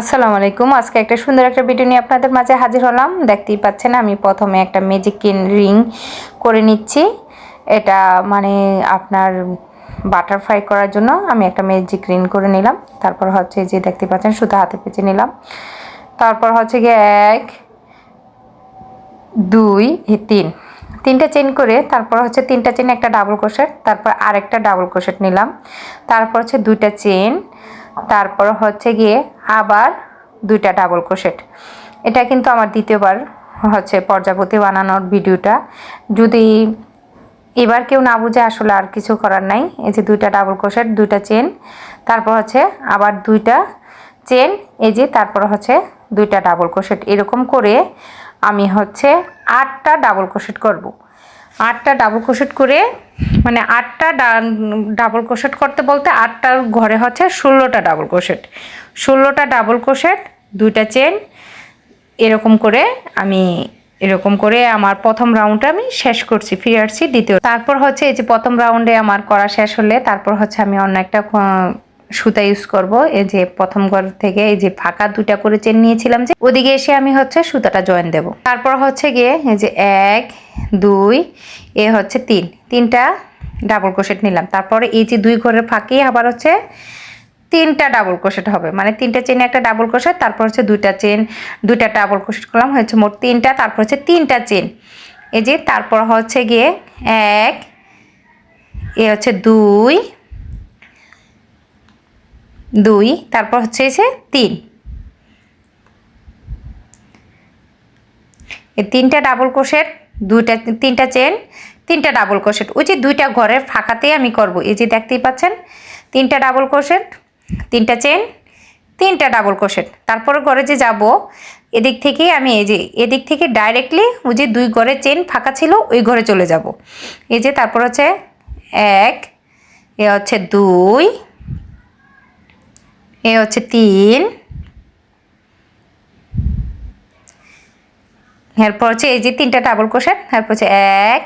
আসসালামু আলাইকুম। আজকে একটা সুন্দর একটা ভিডিও নিয়ে আপনাদের মাঝে হাজির হলাম। দেখতেই পাচ্ছেন, আমি প্রথমে একটা ম্যাজিক রিং করে নিচ্ছি। এটা মানে আপনার বাটারফ্লাই করার জন্য আমি একটা ম্যাজিক রিং করে নিলাম। তারপর হচ্ছে যে দেখতে পাচ্ছেন, সুতা হাতে পেঁচে নিলাম। তারপর হচ্ছে গিয়ে এক, দুই তিন। তিনটা চেন করে তারপর হচ্ছে তিনটা চেন একটা ডাবল ক্রোশেট তারপর আরেকটা ডাবল ক্রোশেট নিলাম। তারপর হচ্ছে দুইটা চেন তারপর হচ্ছে গিয়ে আবার দুইটা ডাবল ক্রোশেট এটা কিন্তু আমার দ্বিতীয়বার হচ্ছে পর্যাপতি বানানোর ভিডিওটা। যদি এবার কেউ না বুঝে আসলে আর কিছু করার নাই, এই যে দুইটা ডাবল ক্রোশেট দুইটা চেন তারপর হচ্ছে আবার দুইটা চেন এই যে তারপর হচ্ছে দুইটা ডাবল ক্রোশেট এরকম করে আমি হচ্ছে আটটা ডাবল ক্রোশেট করব। আটটা ডাবল ক্রোশেট করে মানে আটটা ডাবল ক্রোশেট করতে বলতে আটটার ঘরে হচ্ছে ষোলোটা ডাবল ক্রোশেট ষোলোটা ডাবল ক্রোশেট দুইটা চেন এরকম করে আমি, এরকম করে আমার প্রথম রাউন্ডটা আমি শেষ করছি, ফিরে আসছি দ্বিতীয়। তারপর হচ্ছে এই যে প্রথম রাউন্ডে আমার করা শেষ হলে, তারপর হচ্ছে আমি অন্য একটা সুতা ইউজ করব। এই যে প্রথম ঘর থেকে এই যে ফাঁকা দুটা করে চেন নিয়েছিলাম যে, ওদিকে এসে আমি হচ্ছে সুতাটা জয়েন দেব। তারপর হচ্ছে গিয়ে এই যে এক, দুই, এ হচ্ছে তিন। তিনটা ডাবল ক্রোশেট নিলাম। তারপরে এই যে দুই ঘরের ফাঁকি আবার হচ্ছে তিনটা ডাবল ক্রোশেট হবে। মানে তিনটা চেনে একটা ডাবল ক্রোশেট তারপর হচ্ছে দুইটা চেন দুইটা ডাবল ক্রোশেট করলাম হচ্ছে মোট তিনটা, তারপর হচ্ছে তিনটা চেন এই যে তারপর হচ্ছে গিয়ে এক, এ হচ্ছে দুই দুই, তারপর হচ্ছে এসে তিন। এই তিনটা ডাবল ক্রোশেট দুইটা, তিনটা চেন তিনটা ডাবল ক্রোশেট ওই যে দুইটা ঘরের ফাঁকাতেই আমি করব। এই যে দেখতেই পাচ্ছেন, তিনটা ডাবল ক্রোশেট তিনটা চেন তিনটা ডাবল ক্রোশেট তারপরে ঘরে যে যাব, এদিক থেকে আমি এই যে, এদিক থেকে ডাইরেক্টলি ওই যে দুই ঘরে চেন ফাঁকা ছিল, ওই ঘরে চলে যাব। এই যে তারপর হচ্ছে এক, এ হচ্ছে দুই এ হচ্ছে তিন এরপর হচ্ছে এই যে তিনটা ডাবল ক্রোশেট তারপর হচ্ছে এক,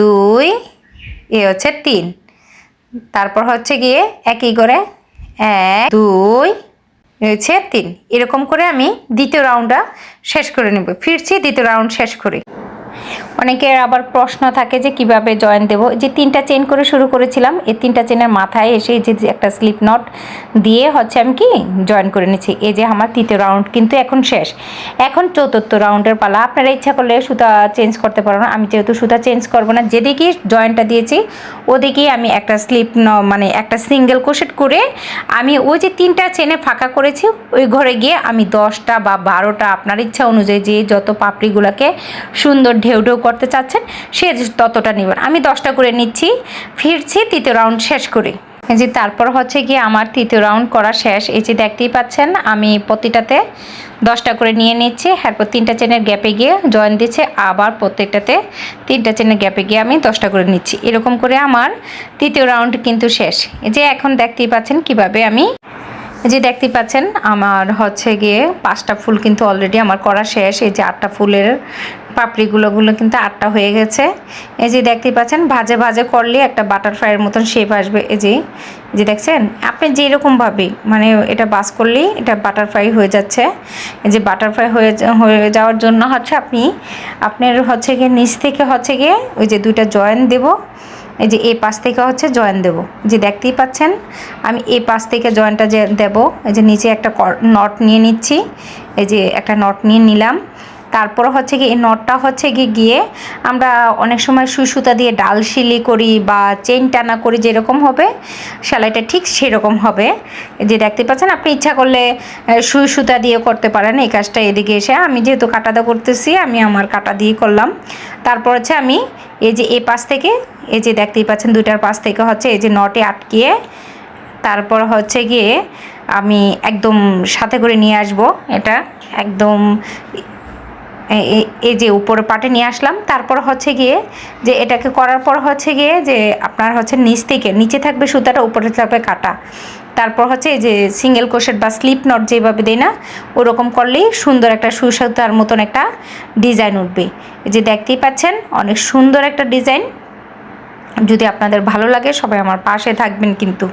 দুই, এ হচ্ছে তিন। তারপর হচ্ছে গিয়ে একই করে এক, দুই হচ্ছে তিন। এরকম করে আমি দ্বিতীয় রাউন্ডটা শেষ করে নেব। ফিরছি দ্বিতীয় রাউন্ড শেষ করে। অনেকের আবার প্রশ্ন থাকে যে কীভাবে জয়েন দেব। যে তিনটা চেন করে শুরু করেছিলাম, এই তিনটা চেনের মাথায় এসে যে একটা স্লিপ নট দিয়ে হচ্ছে আমি কি জয়েন করে নিচ্ছি। এই যে আমার তৃতীয় রাউন্ড কিন্তু এখন শেষ। এখন চতুর্থ রাউন্ডের পালা। আপনারা ইচ্ছা করলে সুতা চেঞ্জ করতে পারো না আমি যেহেতু সুতা চেঞ্জ করব না, যেদিকেই জয়েন্টটা দিয়েছি, ওদিকেই আমি একটা স্লিপ মানে একটা সিঙ্গেল কোশেট করে আমি ওই যে তিনটা চেনে ফাঁকা করেছি, ওই ঘরে গিয়ে আমি দশটা বা বারোটা আপনার ইচ্ছা অনুযায়ী যে যত পাপড়িগুলোকে সুন্দর ঢেউ ঢেউ করতে চাচ্ছেন, সে ততটা নেবেন। আমি দশটা করে নিচ্ছি, ফিরছি, তৃতীয় রাউন্ড শেষ করে। যে তারপর হচ্ছে গিয়ে আমার তৃতীয় রাউন্ড করা শেষ। এই যে দেখতেই পাচ্ছেন, আমি প্রতিটাতে দশটা করে নিয়ে নিচ্ছি। এরপর তিনটা চেনের গ্যাপে গিয়ে জয়েন দিচ্ছে। আবার প্রত্যেকটাতে তিনটা চেনের গ্যাপে গিয়ে আমি দশটা করে নিচ্ছি। এরকম করে আমার তৃতীয় রাউন্ড কিন্তু শেষ। এই যে এখন দেখতেই পাচ্ছেন কীভাবে আমি যে দেখতে পাচ্ছেন, আমার হচ্ছে গিয়ে পাঁচটা ফুল কিন্তু অলরেডি আমার করা শেষ। এই যে আটটা ফুলের পাপড়িগুলোগুলো কিন্তু আটটা হয়ে গেছে। এই যে দেখতে পাচ্ছেন, ভাজে ভাজে করলে একটা বাটারফ্লাইয়ের মতন শেপ আসবে। এই যে যে দেখছেন, আপনি যেরকমভাবে মানে এটা বাস করলেই এটা বাটারফ্লাই হয়ে যাচ্ছে। এই যে বাটারফ্লাই হয়ে হয়ে যাওয়ার জন্য হচ্ছে আপনি, আপনার হচ্ছে গিয়ে নিচ থেকে হচ্ছে গিয়ে ওই যে দুইটা জয়েন দেবো। এই যে এ পাশ থেকে হচ্ছে জয়েন দেব। যে দেখতেই পাচ্ছেন, আমি এ পাশ থেকে জয়েনটা যে দেবো, এই যে নিচে একটা নট নিয়ে নিচ্ছি, এই যে একটা নট নিয়ে নিলাম। তারপর হচ্ছে কি এই নটটা হচ্ছে গিয়ে গিয়ে আমরা অনেক সময় সুই সুতা দিয়ে ডাল সিলি করি বা চেন টানা করি যেরকম হবে, সেলাইটা ঠিক সেরকম হবে। যে দেখতে পাচ্ছেন, আপনি ইচ্ছা করলে সুই সুতা দিয়ে করতে পারেন, এই কাজটা এদিকে এসে। আমি যেহেতু কাটাদা করতেছি, আমি আমার কাটা দিয়ে করলাম। তারপর হচ্ছে আমি এই যে এ পাশ থেকে, এই যে দেখতেই পাচ্ছেন দুইটার পাশ থেকে হচ্ছে এই যে নটে আটকিয়ে, তারপর হচ্ছে গিয়ে আমি একদম সাথে করে নিয়ে আসব। এটা একদম এই যে উপরে পাটে নিয়ে আসলাম, তারপর হচ্ছে গিয়ে যে এটাকে করার পর হচ্ছে গিয়ে যে আপনার হচ্ছে নিচ থেকে, নিচে থাকবে সুতাটা, উপরে থাকবে কাটা। তারপর হচ্ছে এই যে সিঙ্গেল কোশেট বা স্লিপ নট যেভাবে দেয় না, ওরকম করলেই সুন্দর একটা সুসাতার মতন একটা ডিজাইন উঠবে। এই যে দেখতেই পাচ্ছেন, অনেক সুন্দর একটা ডিজাইন যদি আপনাদের ভালো লাগে, সবাই আমার পাশে থাকবেন কিন্তু।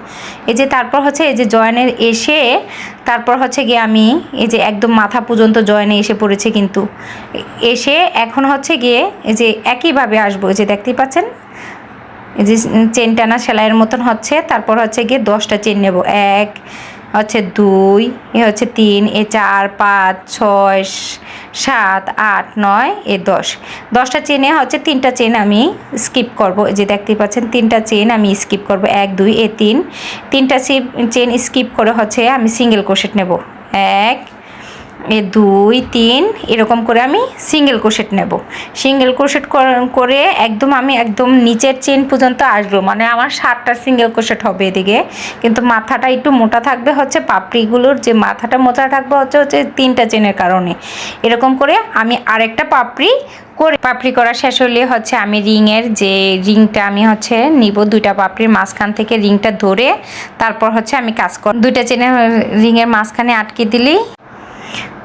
এই যে তারপর হচ্ছে, এই যে জয়েনের এসে, তারপর হচ্ছে গিয়ে আমি, এই যে একদম মাথা পর্যন্ত জয়েনে এসে পড়েছে কিন্তু। এসে এখন হচ্ছে গিয়ে, এই যে একইভাবে আসব যে দেখতেই পাচ্ছেন? এই যে চেন টানা সেলাইয়ের মতন হচ্ছে, তারপর হচ্ছে গিয়ে দশটা চেন নেব। এক, হচ্ছে দুই, এ হচ্ছে তিন, এ চার, পাঁচ, ছয় সাত, আট, নয়, এ দশ। দশটা চেনে হচ্ছে তিনটা চেন আমি স্কিপ করব। যে দেখতে পাচ্ছেন, তিনটা চেন আমি স্কিপ করব। এক, দুই, এ, তিন। তিনটা চেন স্কিপ করে হচ্ছে আমি সিঙ্গেল কোশেট নেব। এক এ দুই, তিন, এরকম করে আমি সিঙ্গেল ক্রোশেট নেব। সিঙ্গেল ক্রোশেট করে একদম আমি একদম নিচের চেন পর্যন্ত আসব। মানে আমার সাতটা সিঙ্গেল ক্রোশেট হবে এদিকে। কিন্তু মাথাটা একটু মোটা থাকবে হচ্ছে পাপড়িগুলোর যে মাথাটা মোটা থাকবে হচ্ছে হচ্ছে তিনটা চেনের কারণে। এরকম করে আমি আরেকটা পাপড়ি করে, পাপড়ি করা শেষ হলে হচ্ছে আমি রিংয়ের যে রিংটা আমি হচ্ছে নিব, দুইটা পাপড়ির মাঝখান থেকে রিংটা ধরে তারপর হচ্ছে আমি কাজ কর দুইটা চেনের রিংয়ের মাঝখানে আটকে দিলেই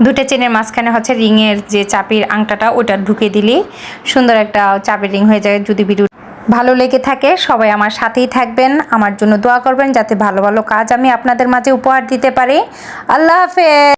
দুটো চেনের মাঝখানে হচ্ছে রিংয়ের যে চাপির আংটাটা, ওটা ঢুকে দিলেই সুন্দর একটা চাপের রিং হয়ে যায় যদি ভিডিও ভালো লেগে থাকে, সবাই আমার সাথেই থাকবেন। আমার জন্য দোয়া করবেন যাতে ভালো ভালো কাজ আমি আপনাদের মাঝে উপহার দিতে পারি। আল্লাহ হাফেজ!